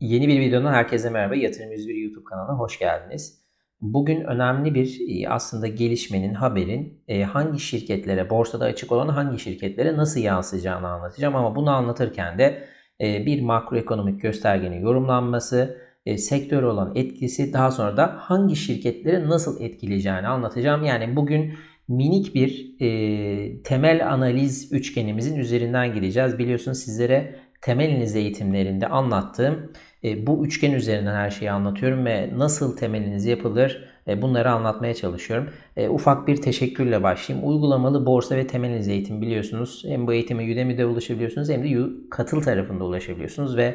Yeni bir videodan herkese merhaba. Yatırım 101 YouTube kanalına hoş geldiniz. Bugün önemli bir e, aslında gelişmenin, haberin e, hangi şirketlere, borsada açık olan hangi şirketlere nasıl yansıyacağını anlatacağım. Ama bunu anlatırken de e, bir makroekonomik göstergenin yorumlanması, sektör olan etkisi, daha sonra da hangi şirketleri nasıl etkileyeceğini anlatacağım. Yani bugün minik bir temel analiz üçgenimizin üzerinden gideceğiz. Biliyorsunuz sizlere temel eğitimlerinde anlattığım bu üçgen üzerinden her şeyi anlatıyorum ve nasıl temeliniz yapılır e, bunları anlatmaya çalışıyorum. E, ufak bir teşekkürle başlayayım. Uygulamalı borsa ve temel eğitim biliyorsunuz. Hem bu eğitime Udemy'de ulaşabiliyorsunuz hem de katıl tarafında ulaşabiliyorsunuz ve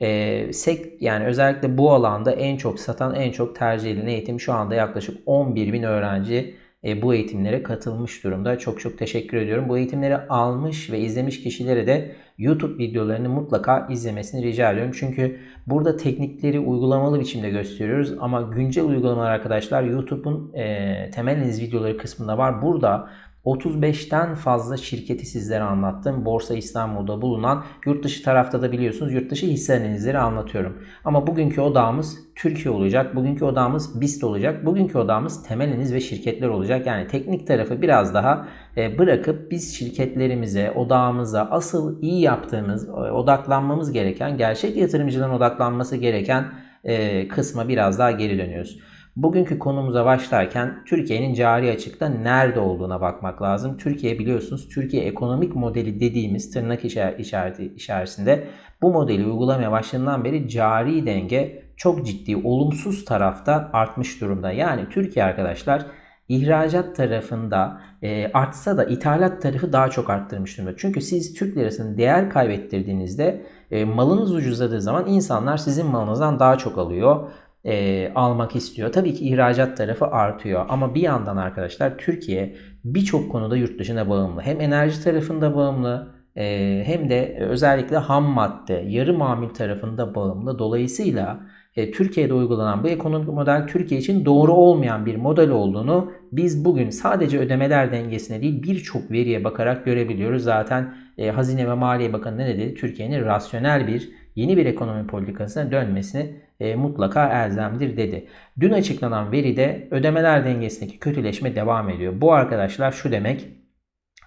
e, sek yani özellikle bu alanda en çok satan, en çok tercih edilen eğitim şu anda yaklaşık 11 bin öğrenci e, bu eğitimlere katılmış durumda. Çok çok teşekkür ediyorum. Bu eğitimleri almış ve izlemiş kişilere de YouTube videolarını mutlaka izlemesini rica ediyorum. Çünkü burada teknikleri uygulamalı biçimde gösteriyoruz ama güncel uygulamalar arkadaşlar YouTube'un e, temel analiz videoları kısmında var. Burada 35'ten fazla şirketi sizlere anlattım. Borsa İstanbul'da bulunan yurt dışı tarafta da biliyorsunuz yurt dışı hisse anlatıyorum. Ama bugünkü odağımız Türkiye olacak. Bugünkü odağımız BIST olacak. Bugünkü odağımız temel analiz ve şirketler olacak. Yani teknik tarafı biraz daha e, bırakıp biz şirketlerimize, odağımıza asıl iyi yaptığımız, e, odaklanmamız gereken, gerçek yatırımcıdan odaklanması gereken e, kısma biraz daha geri dönüyoruz. Bugünkü konumuza başlarken Türkiye'nin cari açıkta nerede olduğuna bakmak lazım. Türkiye biliyorsunuz Türkiye ekonomik modeli dediğimiz tırnak işareti içerisinde bu modeli uygulamaya başladığından beri cari denge çok ciddi olumsuz tarafta artmış durumda. Yani Türkiye arkadaşlar ihracat tarafında e, artsa da ithalat tarafı daha çok arttırmış durumda. Çünkü siz Türk lirasının değer kaybettirdiğinizde e, malınız ucuzladığı zaman insanlar sizin malınızdan daha çok alıyor e, almak istiyor. Tabii ki ihracat tarafı artıyor ama bir yandan arkadaşlar Türkiye birçok konuda yurt dışına bağımlı. Hem enerji tarafında bağımlı e, hem de özellikle ham madde, yarı mamul tarafında bağımlı. Dolayısıyla e, Türkiye'de uygulanan bu ekonomik model Türkiye için doğru olmayan bir model olduğunu biz bugün sadece ödemeler dengesine değil birçok veriye bakarak görebiliyoruz. Zaten e, Hazine ve Maliye Bakanı ne dedi? Türkiye'nin rasyonel bir yeni bir ekonomi politikasına dönmesini e, mutlaka elzemdir dedi. Dün açıklanan veride ödemeler dengesindeki kötüleşme devam ediyor. Bu arkadaşlar şu demek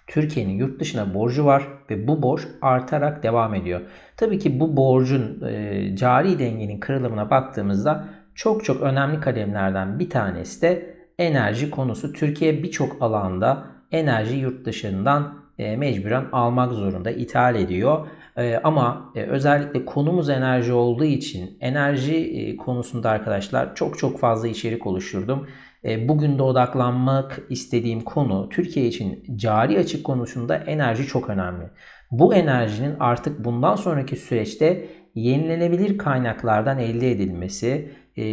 Türkiye'nin yurt dışına borcu var ve bu borç artarak devam ediyor. Tabii ki bu borcun e, cari dengenin kırılımına baktığımızda çok çok önemli kalemlerden bir tanesi de enerji konusu. Türkiye birçok alanda enerji yurt dışından e, mecburen almak zorunda, ithal ediyor. E, ama e, özellikle konumuz enerji olduğu için enerji e, konusunda arkadaşlar çok çok fazla içerik oluşturdum. E, bugün de odaklanmak istediğim konu Türkiye için cari açık konusunda enerji çok önemli. Bu enerjinin artık bundan sonraki süreçte yenilenebilir kaynaklardan elde edilmesi,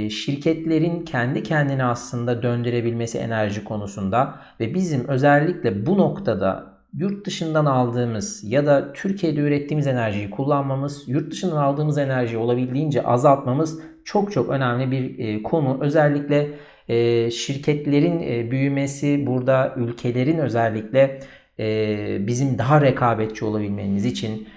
şirketlerin kendi kendine aslında döndürebilmesi enerji konusunda ve bizim özellikle bu noktada yurt dışından aldığımız ya da Türkiye'de ürettiğimiz enerjiyi kullanmamız, yurt dışından aldığımız enerjiyi olabildiğince azaltmamız çok çok önemli bir e, konu. Özellikle e, şirketlerin e, büyümesi, burada ülkelerin özellikle bizim daha rekabetçi olabilmemiz için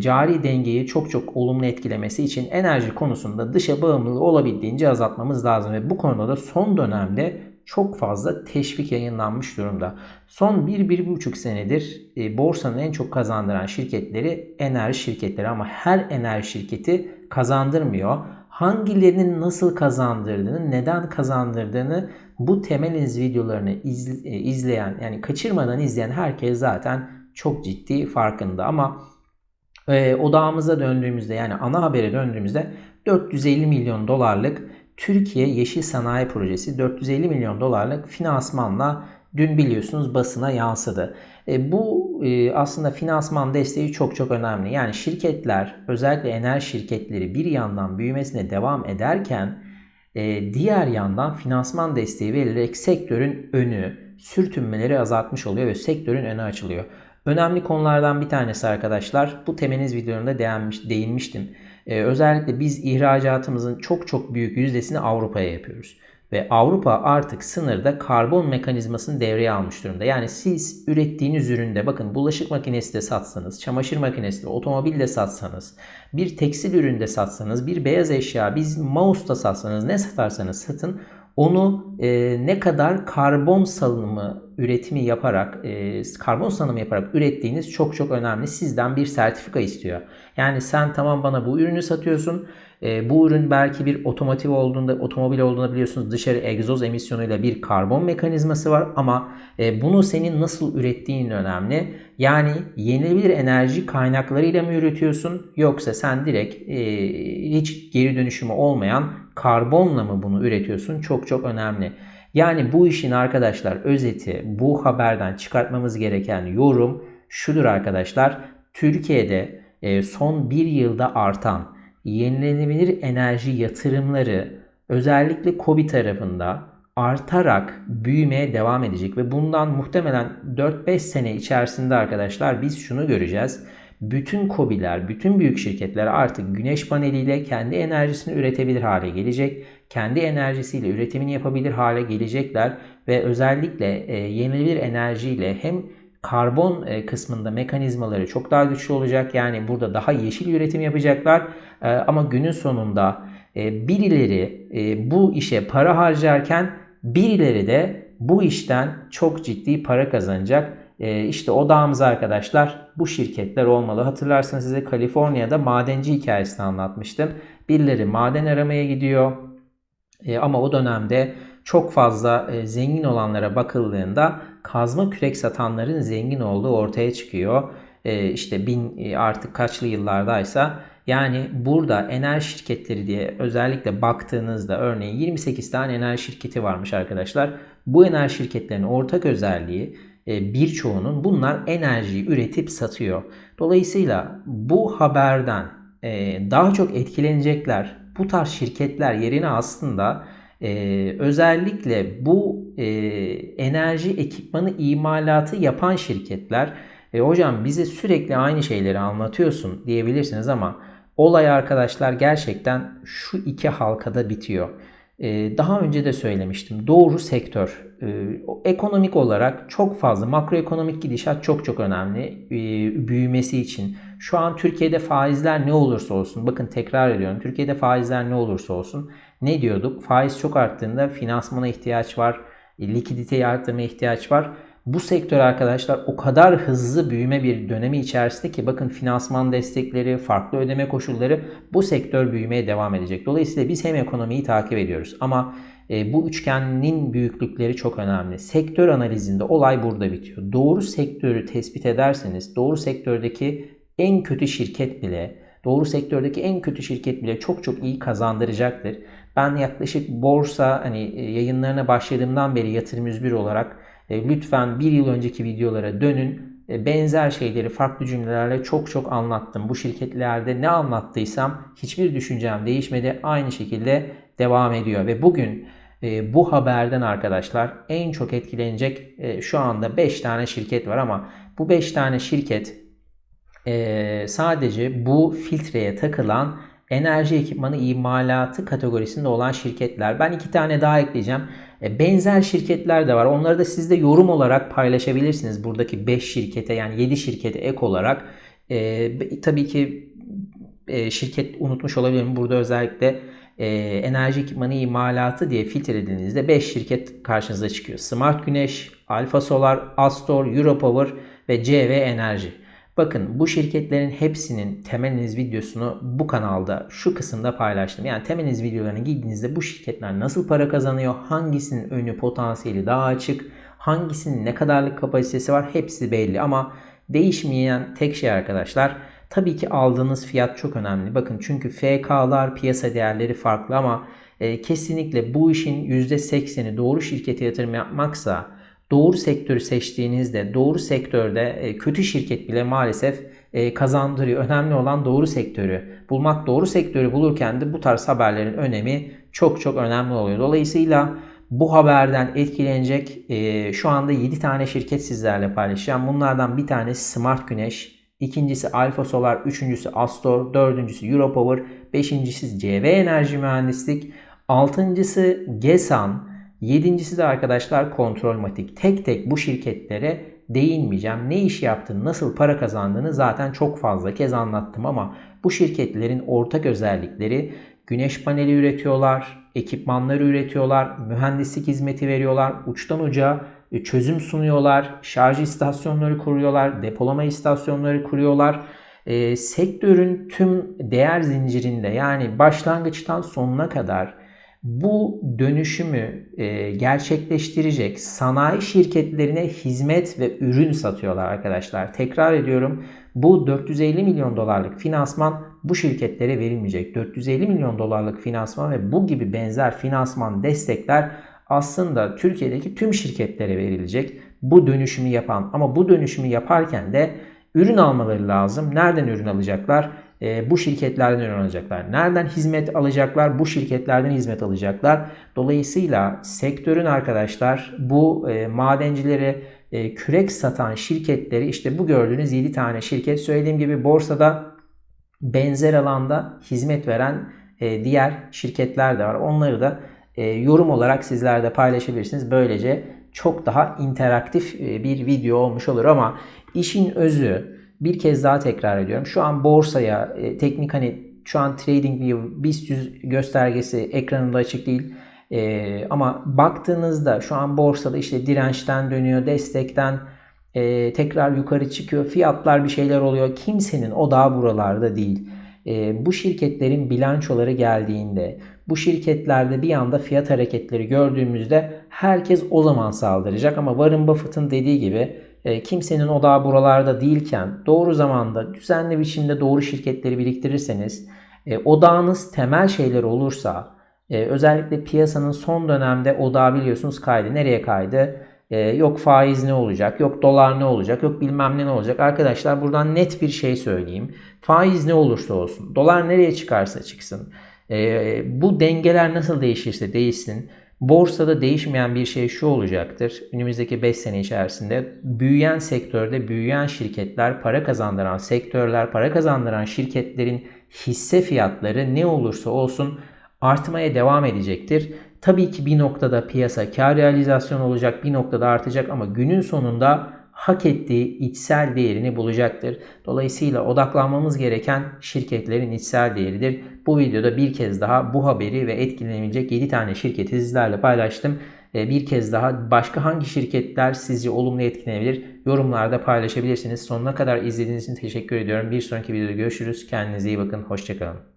cari dengeyi çok çok olumlu etkilemesi için enerji konusunda dışa bağımlılığı olabildiğince azaltmamız lazım ve bu konuda da son dönemde çok fazla teşvik yayınlanmış durumda. Son 1-1,5 senedir e, borsanın en çok kazandıran şirketleri enerji şirketleri ama her enerji şirketi kazandırmıyor. Hangilerinin nasıl kazandırdığını, neden kazandırdığını bu temel iz videolarını iz, e, izleyen yani kaçırmadan izleyen herkes zaten çok ciddi farkında ama e, odağımıza döndüğümüzde yani ana habere döndüğümüzde 450 milyon dolarlık Türkiye Yeşil Sanayi Projesi 450 milyon dolarlık finansmanla dün biliyorsunuz basına yansıdı. E, bu e, aslında finansman desteği çok çok önemli. Yani şirketler özellikle enerji şirketleri bir yandan büyümesine devam ederken e, diğer yandan finansman desteği verilerek sektörün önü, sürtünmeleri azaltmış oluyor ve sektörün önü açılıyor. Önemli konulardan bir tanesi arkadaşlar bu temeniz videolarında değinmiş, değinmiştim. Ee, özellikle biz ihracatımızın çok çok büyük yüzdesini Avrupa'ya yapıyoruz. Ve Avrupa artık sınırda karbon mekanizmasını devreye almış durumda. Yani siz ürettiğiniz üründe bakın bulaşık makinesi de satsanız, çamaşır makinesi de, otomobil de satsanız, bir tekstil üründe satsanız, bir beyaz eşya, bir mouse da satsanız ne satarsanız satın onu e, ne kadar karbon salınımı üretimi yaparak, e, karbon salınımı yaparak ürettiğiniz çok çok önemli. Sizden bir sertifika istiyor. Yani sen tamam bana bu ürünü satıyorsun. E, bu ürün belki bir otomotiv olduğunda, otomobil olduğunda biliyorsunuz dışarı egzoz emisyonuyla bir karbon mekanizması var ama e, bunu senin nasıl ürettiğin önemli. Yani yenilebilir enerji kaynaklarıyla mı üretiyorsun yoksa sen direkt e, hiç geri dönüşümü olmayan karbonla mı bunu üretiyorsun? Çok çok önemli. Yani bu işin arkadaşlar özeti bu haberden çıkartmamız gereken yorum şudur arkadaşlar. Türkiye'de e, son bir yılda artan yenilenebilir enerji yatırımları özellikle COBİ tarafında artarak büyümeye devam edecek ve bundan muhtemelen 4-5 sene içerisinde arkadaşlar biz şunu göreceğiz. Bütün COBİ'ler, bütün büyük şirketler artık güneş paneliyle kendi enerjisini üretebilir hale gelecek. Kendi enerjisiyle üretimini yapabilir hale gelecekler ve özellikle e, yenilenebilir enerjiyle hem karbon e, kısmında mekanizmaları çok daha güçlü olacak. Yani burada daha yeşil üretim yapacaklar. E, ama günün sonunda e, birileri bu işe para harcarken birileri de bu işten çok ciddi para kazanacak. İşte odağımız arkadaşlar bu şirketler olmalı. Hatırlarsanız size Kaliforniya'da madenci hikayesini anlatmıştım. Birileri maden aramaya gidiyor. Ama o dönemde çok fazla zengin olanlara bakıldığında kazma kürek satanların zengin olduğu ortaya çıkıyor. E, işte bin e, artık kaçlı yıllardaysa yani burada enerji şirketleri diye özellikle baktığınızda örneğin 28 tane enerji şirketi varmış arkadaşlar. Bu enerji şirketlerinin ortak özelliği e, birçoğunun bunlar enerjiyi üretip satıyor. Dolayısıyla bu haberden e, daha çok etkilenecekler bu tarz şirketler yerine aslında ee, özellikle bu e, enerji ekipmanı imalatı yapan şirketler e, hocam bize sürekli aynı şeyleri anlatıyorsun diyebilirsiniz ama olay arkadaşlar gerçekten şu iki halkada bitiyor. E, daha önce de söylemiştim doğru sektör e, ekonomik olarak çok fazla makroekonomik gidişat çok çok önemli e, büyümesi için. Şu an Türkiye'de faizler ne olursa olsun bakın tekrar ediyorum Türkiye'de faizler ne olursa olsun ne diyorduk? Faiz çok arttığında finansmana ihtiyaç var, e, likiditeyi arttırmaya ihtiyaç var. Bu sektör arkadaşlar o kadar hızlı büyüme bir dönemi içerisinde ki bakın finansman destekleri, farklı ödeme koşulları bu sektör büyümeye devam edecek. Dolayısıyla biz hem ekonomiyi takip ediyoruz ama e, bu üçgenin büyüklükleri çok önemli. Sektör analizinde olay burada bitiyor. Doğru sektörü tespit ederseniz doğru sektördeki en kötü şirket bile doğru sektördeki en kötü şirket bile çok çok iyi kazandıracaktır. Ben yaklaşık borsa hani e, yayınlarına başladığımdan beri yatırım 101 olarak e, lütfen bir yıl önceki videolara dönün. E, benzer şeyleri farklı cümlelerle çok çok anlattım. Bu şirketlerde ne anlattıysam hiçbir düşüncem değişmedi. Aynı şekilde devam ediyor ve bugün bu haberden arkadaşlar en çok etkilenecek şu anda 5 tane şirket var ama bu 5 tane şirket sadece bu filtreye takılan enerji ekipmanı imalatı kategorisinde olan şirketler. Ben iki tane daha ekleyeceğim. E, benzer şirketler de var. Onları da siz de yorum olarak paylaşabilirsiniz. Buradaki 5 şirkete yani 7 şirkete ek olarak. E, tabii ki e, şirket unutmuş olabilirim. Burada özellikle e, enerji ekipmanı imalatı diye filtrelediğinizde 5 şirket karşınıza çıkıyor. Smart Güneş, Alfa Solar, Astor, Europower ve CV Enerji. Bakın bu şirketlerin hepsinin temeliniz videosunu bu kanalda şu kısımda paylaştım. Yani temeliniz videolarını girdiğinizde bu şirketler nasıl para kazanıyor, hangisinin önü potansiyeli daha açık, hangisinin ne kadarlık kapasitesi var hepsi belli ama değişmeyen tek şey arkadaşlar tabii ki aldığınız fiyat çok önemli. Bakın çünkü FK'lar piyasa değerleri farklı ama e, kesinlikle bu işin %80'i doğru şirkete yatırım yapmaksa doğru sektörü seçtiğinizde doğru sektörde e, kötü şirket bile maalesef e, kazandırıyor. Önemli olan doğru sektörü bulmak. Doğru sektörü bulurken de bu tarz haberlerin önemi çok çok önemli oluyor. Dolayısıyla bu haberden etkilenecek e, şu anda 7 tane şirket sizlerle paylaşacağım. Bunlardan bir tanesi Smart Güneş, ikincisi Alfa Solar, üçüncüsü Astor, dördüncüsü Europower, beşincisi CV Enerji Mühendislik, Altıncısı GESAN. Yedincisi de arkadaşlar Kontrolmatik. Tek tek bu şirketlere değinmeyeceğim. Ne iş yaptığını, nasıl para kazandığını zaten çok fazla kez anlattım ama bu şirketlerin ortak özellikleri güneş paneli üretiyorlar, ekipmanları üretiyorlar, mühendislik hizmeti veriyorlar, uçtan uca çözüm sunuyorlar, şarj istasyonları kuruyorlar, depolama istasyonları kuruyorlar. E, sektörün tüm değer zincirinde yani başlangıçtan sonuna kadar bu dönüşümü e, gerçekleştirecek sanayi şirketlerine hizmet ve ürün satıyorlar arkadaşlar. Tekrar ediyorum bu 450 milyon dolarlık finansman bu şirketlere verilmeyecek. 450 milyon dolarlık finansman ve bu gibi benzer finansman destekler aslında Türkiye'deki tüm şirketlere verilecek. Bu dönüşümü yapan ama bu dönüşümü yaparken de ürün almaları lazım. Nereden ürün alacaklar? E, bu şirketlerden ürün alacaklar. Nereden hizmet alacaklar? Bu şirketlerden hizmet alacaklar. Dolayısıyla sektörün arkadaşlar bu e, madencilere e, kürek satan şirketleri işte bu gördüğünüz 7 tane şirket söylediğim gibi borsada benzer alanda hizmet veren e, diğer şirketler de var. Onları da e, yorum olarak sizler de paylaşabilirsiniz. Böylece çok daha interaktif e, bir video olmuş olur ama işin özü bir kez daha tekrar ediyorum. Şu an borsaya e, teknik hani şu an TradingView BIST 100 göstergesi ekranımda açık değil. E, ama baktığınızda şu an borsada işte dirençten dönüyor, destekten e, tekrar yukarı çıkıyor. Fiyatlar bir şeyler oluyor. Kimsenin odağı buralarda değil. E, bu şirketlerin bilançoları geldiğinde, bu şirketlerde bir anda fiyat hareketleri gördüğümüzde herkes o zaman saldıracak. Ama Warren Buffett'ın dediği gibi e, kimsenin odağı buralarda değilken doğru zamanda düzenli biçimde doğru şirketleri biriktirirseniz e, odağınız temel şeyler olursa e, özellikle piyasanın son dönemde odağı biliyorsunuz kaydı. Nereye kaydı? Yok faiz ne olacak? Yok dolar ne olacak? Yok bilmem ne olacak? Arkadaşlar buradan net bir şey söyleyeyim. Faiz ne olursa olsun. Dolar nereye çıkarsa çıksın. Bu dengeler nasıl değişirse değişsin. Borsada değişmeyen bir şey şu olacaktır. Önümüzdeki 5 sene içerisinde büyüyen sektörde büyüyen şirketler, para kazandıran sektörler, para kazandıran şirketlerin hisse fiyatları ne olursa olsun artmaya devam edecektir. Tabii ki bir noktada piyasa kar realizasyon olacak, bir noktada artacak ama günün sonunda hak ettiği içsel değerini bulacaktır. Dolayısıyla odaklanmamız gereken şirketlerin içsel değeridir. Bu videoda bir kez daha bu haberi ve etkilenebilecek 7 tane şirketi sizlerle paylaştım. Bir kez daha başka hangi şirketler sizce olumlu etkilenebilir yorumlarda paylaşabilirsiniz. Sonuna kadar izlediğiniz için teşekkür ediyorum. Bir sonraki videoda görüşürüz. Kendinize iyi bakın. Hoşçakalın.